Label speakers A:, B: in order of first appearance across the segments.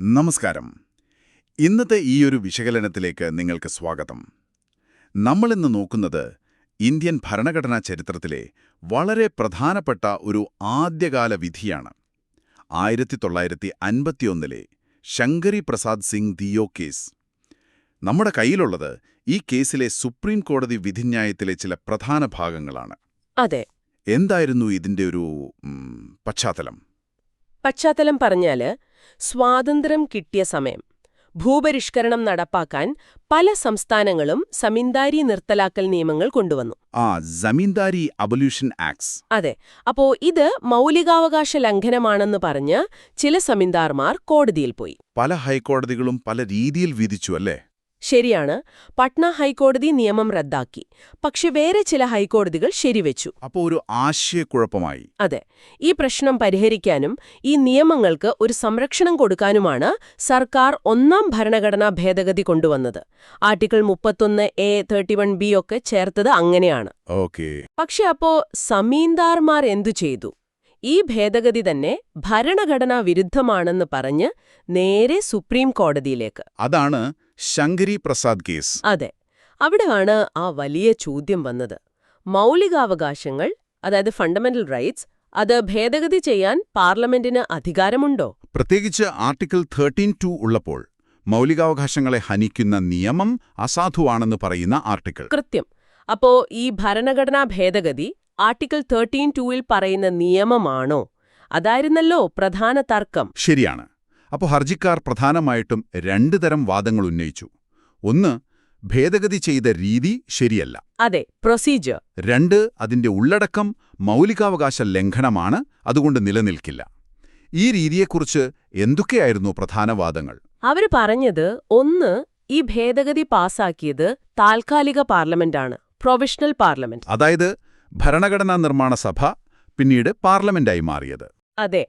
A: നമസ്കാരം. ഇന്നത്തെ ഈ ഒരു വിശകലനത്തിലേക്ക് നിങ്ങൾക്ക് സ്വാഗതം. നമ്മളിന്ന് നോക്കുന്നത് ഇന്ത്യൻ ഭരണഘടനാ ചരിത്രത്തിലെ വളരെ പ്രധാനപ്പെട്ട ഒരു ആദ്യകാല വിധിയാണ്. ആയിരത്തി തൊള്ളായിരത്തി അൻപത്തിയൊന്നിലെ ശങ്കരി പ്രസാദ് സിംഗ് ദിയോ കേസ്. നമ്മുടെ കയ്യിലുള്ളത് ഈ കേസിലെ സുപ്രീം കോടതി വിധിന്യായത്തിലെ ചില പ്രധാന ഭാഗങ്ങളാണ്.
B: അതെ.
A: എന്തായിരുന്നു ഇതിന്റെ ഒരു പശ്ചാത്തലം?
B: പശ്ചാത്തലം പറഞ്ഞാൽ സ്വാതന്ത്ര്യം കിട്ടിയ സമയം. ഭൂപരിഷ്കരണം നടപ്പാക്കാൻ പല സംസ്ഥാനങ്ങളും സമീന്ദാരി നിർത്തലാക്കൽ നിയമങ്ങൾ കൊണ്ടുവന്നു.
A: ആ ജമീന്ദാരി അബൊല്യൂഷൻ ആക്ട്സ്.
B: അതെ അപ്പോ ഇത് മൗലികാവകാശ ലംഘനമാണെന്ന് പറഞ്ഞ് ചില സമീന്ദാർമാർ കോടതിയിൽ പോയി.
A: പല ഹൈക്കോടതികളും പല രീതിയിൽ വിധിച്ചു അല്ലേ?
B: ശരിയാണ്. പട്ന ഹൈക്കോടതി നിയമം റദ്ദാക്കി. പക്ഷെ വേറെ ചില ഹൈക്കോടതികൾ ശരിവെച്ചു.
A: അപ്പോൾ ഒരു ആശയക്കുഴപ്പമായി.
B: അതെ. ഈ പ്രശ്നം പരിഹരിക്കാനും ഈ നിയമങ്ങൾക്ക് ഒരു സംരക്ഷണം കൊടുക്കാനുമാണ് സർക്കാർ ഒന്നാം ഭരണഘടനാ ഭേദഗതി കൊണ്ടുവന്നത്. ആർട്ടിക്കിൾ മുപ്പത്തൊന്ന് എ തേർട്ടി വൺ ബി ഒക്കെ ചേർത്തത് അങ്ങനെയാണ്.
A: ഓക്കെ.
B: പക്ഷെ അപ്പോ സമീന്ദാർമാർ എന്തു ചെയ്തു? ഈ ഭേദഗതി തന്നെ ഭരണഘടനാ വിരുദ്ധമാണെന്ന് പറഞ്ഞ് നേരെ സുപ്രീം കോടതിയിലേക്ക്.
A: അതാണ് ശങ്കരി പ്രസാദ് കേസ്.
B: അതെ. അവിടെയാണ് ആ വലിയ ചോദ്യം വന്നത്. മൗലികാവകാശങ്ങൾ അതായത് ഫണ്ടമെന്റൽ റൈറ്റ്സ് അത് ഭേദഗതി ചെയ്യാൻ പാർലമെന്റിന് അധികാരമുണ്ടോ?
A: പ്രത്യേകിച്ച് ആർട്ടിക്കിൾ തേർട്ടീൻ ടു ഉള്ളപ്പോൾ മൗലികാവകാശങ്ങളെ ഹനിക്കുന്ന നിയമം അസാധുവാണെന്ന് പറയുന്ന ആർട്ടിക്കിൾ
B: കൃത്യം. അപ്പോ ഈ ഭരണഘടനാ ഭേദഗതി ആർട്ടിക്കിൾ തേർട്ടീൻ ടൂവിൽ പറയുന്ന നിയമമാണോ? അതായിരുന്നല്ലോ പ്രധാന തർക്കം.
A: ശരിയാണ്. അപ്പോൾ ഹർജിക്കാർ പ്രധാനമായിട്ടും രണ്ടു തരം വാദങ്ങൾ ഉന്നയിച്ചു. ഒന്ന് ഭേദഗതി ചെയ്ത രീതി ശരിയല്ല.
B: അതെ പ്രൊസീജിയർ
A: രണ്ട് അതിന്റെ ഉള്ളടക്കം മൗലികാവകാശ ലംഘനമാണ് അതുകൊണ്ട് നിലനിൽക്കില്ല. ഈ രീതിയെക്കുറിച്ച് എന്തൊക്കെയായിരുന്നു പ്രധാന വാദങ്ങൾ?
B: അവർ പറഞ്ഞത് ഒന്ന് ഈ ഭേദഗതി പാസാക്കിയത് താൽക്കാലിക പാർലമെന്റാണ് പ്രൊവിഷണൽ പാർലമെന്റ്.
A: അതായത് ഭരണഘടനാ നിർമ്മാണ സഭ പിന്നീട് പാർലമെന്റായി മാറിയത്.
B: അതെ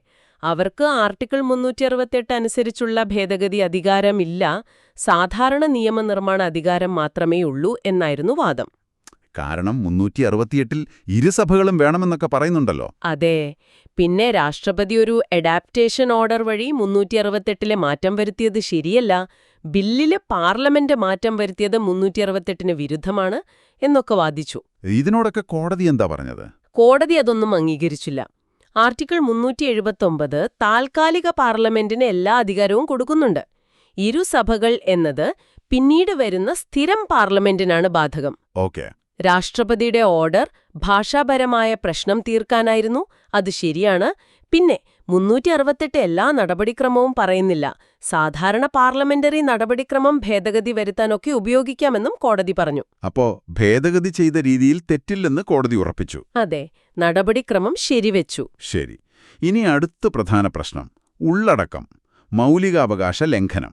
B: അവർക്ക് ആർട്ടിക്കിൾ മുന്നൂറ്റി അറുപത്തെട്ട് അനുസരിച്ചുള്ള ഭേദഗതി അധികാരമില്ല. സാധാരണ നിയമനിർമ്മാണ അധികാരം മാത്രമേ ഉള്ളൂ എന്നായിരുന്നു വാദം.
A: കാരണം മുന്നൂറ്റി അറുപത്തിയെട്ടിൽ ഇരുസഭകളും വേണമെന്നൊക്കെ പറയുന്നുണ്ടല്ലോ.
B: അതെ. പിന്നെ രാഷ്ട്രപതി ഒരു അഡാപ്റ്റേഷൻ ഓർഡർ വഴി മുന്നൂറ്റി അറുപത്തെട്ടിലെ മാറ്റം വരുത്തിയത് ശരിയല്ല. ബില്ലിൽ പാർലമെന്റ് മാറ്റം വരുത്തിയത് മുന്നൂറ്റി അറുപത്തെട്ടിന് വിരുദ്ധമാണ് എന്നൊക്കെ വാദിച്ചു.
A: ഇതിനോടൊക്കെ കോടതി എന്താ പറഞ്ഞത്?
B: കോടതി അതൊന്നും അംഗീകരിച്ചില്ല. ആർട്ടിക്കിൾ മുന്നൂറ്റി എഴുപത്തൊമ്പത് താൽക്കാലിക പാർലമെന്റിന് എല്ലാ അധികാരവും കൊടുക്കുന്നുണ്ട്. ഇരുസഭകൾ എന്നത് പിന്നീട് വരുന്ന സ്ഥിരം പാർലമെന്റിനാണ് ബാധകം.
A: ഓക്കെ.
B: രാഷ്ട്രപതിയുടെ ഓർഡർ ഭാഷാപരമായ പ്രശ്നം തീർക്കാനായിരുന്നു. അത് ശരിയാണ്. പിന്നെ മുന്നൂറ്റി അറുപത്തെട്ട് എല്ലാ നടപടിക്രമവും പറയുന്നില്ല. സാധാരണ പാർലമെന്ററി നടപടിക്രമം ഭേദഗതി വരുത്താനൊക്കെ ഉപയോഗിക്കാമെന്നും കോടതി പറഞ്ഞു.
A: അപ്പോ ഭേദഗതി ചെയ്ത രീതിയിൽ തെറ്റില്ലെന്ന് കോടതി ഉറപ്പിച്ചു.
B: അതെ നടപടിക്രമം ശരിവെച്ചു.
A: ശരി. ഇനി അടുത്ത പ്രധാന പ്രശ്നം. ഉള്ളടക്കം. മൗലികാവകാശ ലംഘനം.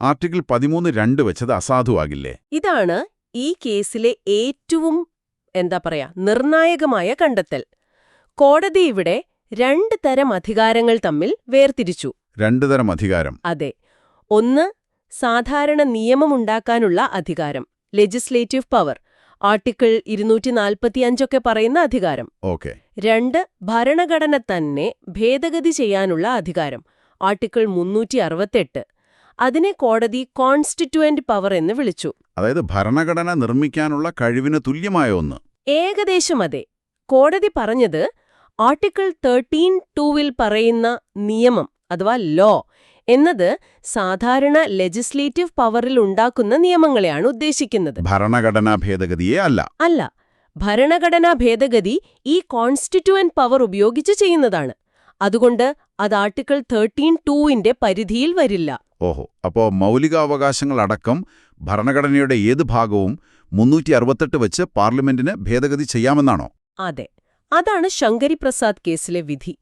A: ആർട്ടിക്കിൾ പതിമൂന്ന് രണ്ട് വെച്ചത് അസാധുവാകില്ലേ?
B: ഇതാണ് ഈ കേസിലെ ഏറ്റവും എന്താ പറയാ നിർണായകമായ കണ്ടെത്തൽ. കോടതി ഇവിടെ രണ്ട് തരം അധികാരങ്ങൾ തമ്മിൽ വേർതിരിച്ചു.
A: രണ്ടു തരം അധികാരം.
B: അതെ. ഒന്ന് സാധാരണ നിയമമുണ്ടാക്കാനുള്ള അധികാരം ലെജിസ്ലേറ്റീവ് പവർ ആർട്ടിക്കിൾ ഇരുന്നൂറ്റി നാൽപ്പത്തിയഞ്ചൊക്കെ പറയുന്ന അധികാരം.
A: ഓക്കെ.
B: രണ്ട് ഭരണഘടന തന്നെ ഭേദഗതി ചെയ്യാനുള്ള അധികാരം ആർട്ടിക്കിൾ മുന്നൂറ്റി അറുപത്തെട്ട് അതിനെ കോടതി കോൺസ്റ്റിറ്റ്യുവന്റ് പവർ എന്ന് വിളിച്ചു.
A: അതായത് ഭരണഘടന നിർമ്മിക്കാനുള്ള കഴിവിന് തുല്യമായ ഒന്ന്.
B: ഏകദേശം അതെ. കോടതി പറഞ്ഞത് ആർട്ടിക്കിൾ തേർട്ടീൻ ടൂവിൽ പറയുന്ന നിയമം അഥവാ ലോ എന്നത് സാധാരണ ലെജിസ്ലേറ്റീവ് പവറിൽ ഉണ്ടാക്കുന്ന നിയമങ്ങളെയാണ് ഉദ്ദേശിക്കുന്നത്.
A: ഭരണഘടനാ ഭേദഗതിയെ അല്ല.
B: അല്ല ഭരണഘടനാ ഭേദഗതി ഈ കോൺസ്റ്റിറ്റ്യുവന്റ് പവർ ഉപയോഗിച്ച് ചെയ്യുന്നതാണ്. അതുകൊണ്ട് അത് ആർട്ടിക്കിൾ തേർട്ടീൻ ടൂവിന്റെ പരിധിയിൽ വരില്ല.
A: ഓഹോ അപ്പോ മൗലികാവകാശങ്ങളടക്കം ഭരണഘടനയുടെ ഏത് ഭാഗവും മുന്നൂറ്റി അറുപത്തെട്ട് വെച്ച് പാർലമെന്റിന് ഭേദഗതി ചെയ്യാമെന്നാണോ?
B: അതെ. അതാണ് ശങ്കരി പ്രസാദ് കേസിലെ വിധി.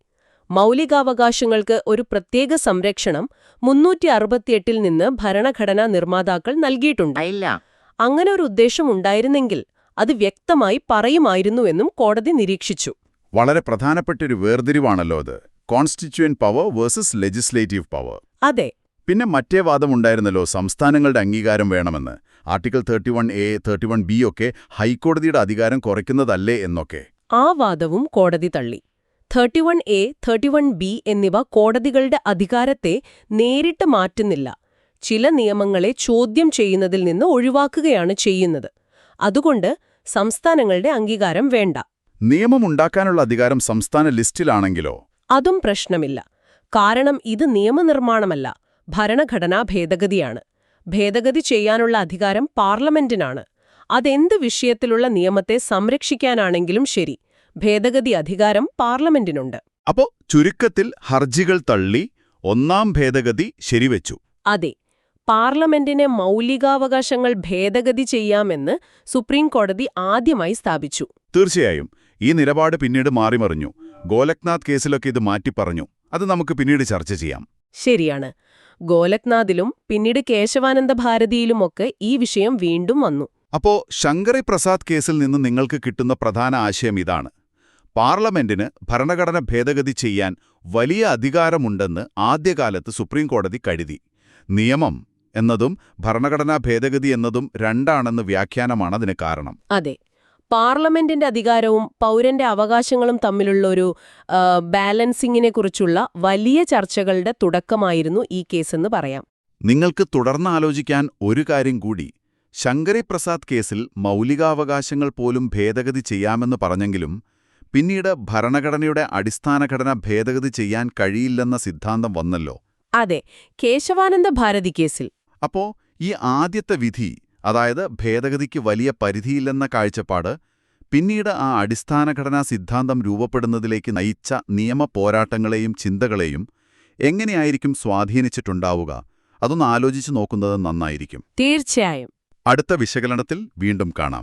B: മൗലികാവകാശങ്ങൾക്ക് ഒരു പ്രത്യേക സംരക്ഷണം മുന്നൂറ്റി അറുപത്തിയെട്ടിൽ നിന്ന് ഭരണഘടനാ നിർമ്മാതാക്കൾ നൽകിയിട്ടുണ്ട്. അങ്ങനെ ഒരു ഉദ്ദേശം ഉണ്ടായിരുന്നെങ്കിൽ അത് വ്യക്തമായി പറയുമായിരുന്നുവെന്നും കോടതി നിരീക്ഷിച്ചു.
A: വളരെ പ്രധാനപ്പെട്ടൊരു വേർതിരിവാണല്ലോ അത്. Constituent power versus legislative power.
B: അതെ.
A: പിന്നെ മറ്റേ വാദമുണ്ടായിരുന്നല്ലോ സംസ്ഥാനങ്ങളുടെ അംഗീകാരം വേണമെന്ന്. Article thirty one A thirty one B ഒക്കെ ഹൈക്കോടതിയുടെ അധികാരം കുറയ്ക്കുന്നതല്ലേ എന്നൊക്കെ.
B: ആ വാദവും കോടതി തള്ളി. Thirty one A thirty one B എന്നിവ കോടതികളുടെ അധികാരത്തെ നേരിട്ട് മാറ്റുന്നില്ല. ചില നിയമങ്ങളെ ചോദ്യം ചെയ്യുന്നതിൽ നിന്ന് ഒഴിവാക്കുകയാണ് ചെയ്യുന്നത്. അതുകൊണ്ട് സംസ്ഥാനങ്ങളുടെ അംഗീകാരം വേണ്ട.
A: നിയമമുണ്ടാക്കാനുള്ള അധികാരം സംസ്ഥാന ലിസ്റ്റിലാണെങ്കിലോ?
B: അതും പ്രശ്നമില്ല. കാരണം ഇത് നിയമനിർമ്മാണമല്ല ഭരണഘടനാ ഭേദഗതിയാണ്. ഭേദഗതി ചെയ്യാനുള്ള അധികാരം പാർലമെന്റിനാണ്. അതെന്ത് വിഷയത്തിലുള്ള നിയമത്തെ സംരക്ഷിക്കാനാണെങ്കിലും ശരി. ഭേദഗതി അധികാരം പാർലമെന്റിനുണ്ട്.
A: അപ്പോ ചുരുക്കത്തിൽ ഹർജികൾ തള്ളി ഒന്നാം ഭേദഗതി ശരിവെച്ചു.
B: അതെ. പാർലമെന്റിനെ മൗലികാവകാശങ്ങൾ ഭേദഗതി ചെയ്യാമെന്ന് സുപ്രീം കോടതി ആദ്യമായി സ്ഥാപിച്ചു.
A: തീർച്ചയായും. ഈ നിലപാട് പിന്നീട് മാറിമറിഞ്ഞു. ഗോലക്നാഥ് കേസിലൊക്കെ ഇത് മാറ്റിപ്പറഞ്ഞു. അത് നമുക്ക് പിന്നീട് ചർച്ച ചെയ്യാം.
B: ശരിയാണ്. ഗോലക്നാഥിലും പിന്നീട് കേശവാനന്ദ ഭാരതിയിലുമൊക്കെ ഈ വിഷയം വീണ്ടും വന്നു.
A: അപ്പോ ശങ്കറി പ്രസാദ് കേസിൽ നിന്ന് നിങ്ങൾക്ക് കിട്ടുന്ന പ്രധാന ആശയം ഇതാണ്. പാർലമെന്റിന് ഭരണഘടന ഭേദഗതി ചെയ്യാൻ വലിയ അധികാരമുണ്ടെന്ന് ആദ്യകാലത്ത് സുപ്രീംകോടതി കരുതി. നിയമം എന്നതും ഭരണഘടനാ ഭേദഗതി എന്നതും രണ്ടാണെന്ന് വ്യാഖ്യാനമാണ് അതിന് കാരണം.
B: അതെ. പാർലമെന്റിന്റെ അധികാരവും പൗരന്റെ അവകാശങ്ങളും തമ്മിലുള്ള ഒരു ബാലൻസിങ്ങിനെ കുറിച്ചുള്ള വലിയ ചർച്ചകളുടെ തുടക്കമായിരുന്നു ഈ കേസെന്ന് പറയാം.
A: നിങ്ങൾക്ക് തുടർന്ന് ആലോചിക്കാൻ ഒരു കാര്യം കൂടി. ശങ്കരി പ്രസാദ് കേസിൽ മൗലികാവകാശങ്ങൾ പോലും ഭേദഗതി ചെയ്യാമെന്ന് പറഞ്ഞെങ്കിലും പിന്നീട് ഭരണഘടനയുടെ അടിസ്ഥാന ഘടന ഭേദഗതി ചെയ്യാൻ കഴിയില്ലെന്ന സിദ്ധാന്തം വന്നല്ലോ.
B: അതെ കേശവാനന്ദ ഭാരതി കേസിൽ.
A: അപ്പോ ഈ ആദ്യത്തെ വിധി അതായത് ഭേദഗതിക്ക് വലിയ പരിധിയില്ലെന്ന കാഴ്ചപ്പാട് പിന്നീട് ആ അടിസ്ഥാന ഘടനാ സിദ്ധാന്തം രൂപപ്പെടുന്നതിലേക്ക് നയിച്ച നിയമ പോരാട്ടങ്ങളെയും ചിന്തകളെയും എങ്ങനെയായിരിക്കും സ്വാധീനിച്ചിട്ടുണ്ടാവുക? അതൊന്ന് ആലോചിച്ചു നോക്കുന്നത് നന്നായിരിക്കും.
B: തീർച്ചയായും.
A: അടുത്ത വിശകലനത്തിൽ വീണ്ടും കാണാം.